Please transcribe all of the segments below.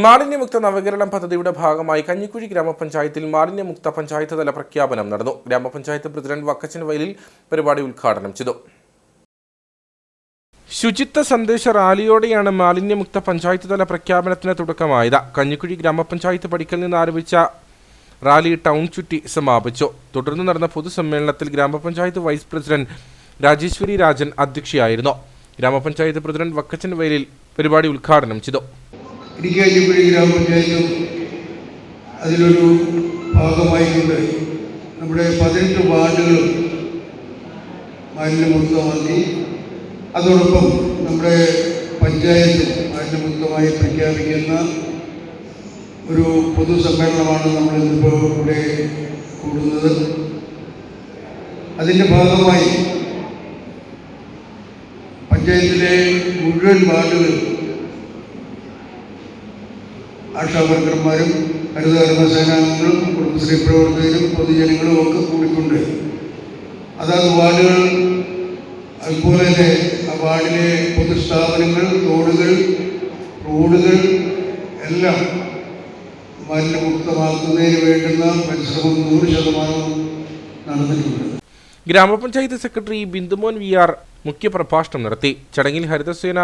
മാലിന്യമുക്ത നവകേരളം പദ്ധതിയുടെ ഭാഗമായി കഞ്ഞിക്കുഴി ഗ്രാമപഞ്ചായത്തിൽ മാലിന്യമുക്ത പഞ്ചായത്ത് തല പ്രഖ്യാപനം നടന്നു. ഗ്രാമപഞ്ചായത്ത് പ്രസിഡന്റ് വക്കച്ചൻ വയലിൽ പരിപാടി ഉദ്ഘാടനം ചെയ്തു. ശുചിത്വ സന്ദേശ റാലിയോടെയാണ് മാലിന്യമുക്ത പഞ്ചായത്ത് തല പ്രഖ്യാപനത്തിന് തുടക്കമായത്. കഞ്ഞിക്കുഴി ഗ്രാമപഞ്ചായത്ത് പടിക്കൽ നിന്ന് ആരംഭിച്ച റാലി ടൗൺ ചുറ്റി സമാപിച്ചു. തുടർന്ന് നടന്ന പൊതുസമ്മേളനത്തിൽ ഗ്രാമപഞ്ചായത്ത് വൈസ് പ്രസിഡന്റ് രാജേശ്വരി രാജൻ അധ്യക്ഷയായിരുന്നു. ഗ്രാമപഞ്ചായത്ത് പ്രസിഡന്റ് വക്കച്ചൻ വയലിൽ പരിപാടി ഉദ്ഘാടനം ചെയ്തു. ഇടുക്കി അഞ്ഞിക്കുഴി ഗ്രാമപഞ്ചായത്തും അതിലൊരു ഭാഗമായിക്കൊണ്ട് നമ്മുടെ പതിനെട്ട് വാർഡുകളും മാലിന്യമുക്തമാക്കി. അതോടൊപ്പം നമ്മുടെ പഞ്ചായത്ത് മാലിന്യമുക്തമായി പ്രഖ്യാപിക്കുന്ന ഒരു പൊതുസമ്മേളനമാണ് നമ്മൾ ഇന്നിപ്പോൾ ഇവിടെ കൂടുന്നത്. അതിന്റെ ഭാഗമായി പഞ്ചായത്തിലെ മുഴുവൻ വാർഡുകളും ആശാവർക്കർമാരും ഹരിതകർമ്മ സേനാംഗങ്ങളും കുടുംബശ്രീ പ്രവർത്തകരും പൊതുജനങ്ങളും ഒക്കെ കൂടിക്കൊണ്ട് അതാത് വാർഡുകൾ അതുപോലെ തന്നെ ആ വാർഡിലെ പൊതുസ്ഥാപനങ്ങൾ റോഡുകൾ റോഡുകൾ എല്ലാം മാലിന്യമുക്തമാക്കുന്നതിന് വേണ്ടുന്ന പരിശ്രമം നൂറ് ശതമാനവും നടന്നിട്ടുണ്ട്. ഗ്രാമപഞ്ചായത്ത് സെക്രട്ടറി ബിന്ദുമോൻ വി ആർ മുഖ്യപ്രഭാഷണം നടത്തി. ചടങ്ങിൽ ഹരിതസേന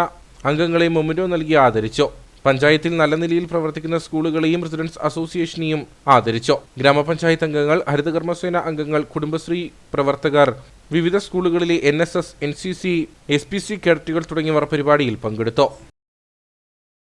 അംഗങ്ങളെ മൊമെന്റോ നൽകി ആദരിച്ചു. പഞ്ചായത്തിൽ നല്ല നിലയിൽ പ്രവർത്തിക്കുന്ന സ്കൂളുകളെയും റെസിഡൻസ് അസോസിയേഷനെയും ആദരിച്ചു. ഗ്രാമപഞ്ചായത്ത് അംഗങ്ങൾ ഹരിതകർമ്മസേന അംഗങ്ങൾ കുടുംബശ്രീ പ്രവർത്തകർ വിവിധ സ്കൂളുകളിലെ N S S N C C S P C കേഡറ്റുകൾ തുടങ്ങിയവർ പരിപാടിയിൽ പങ്കെടുത്തു.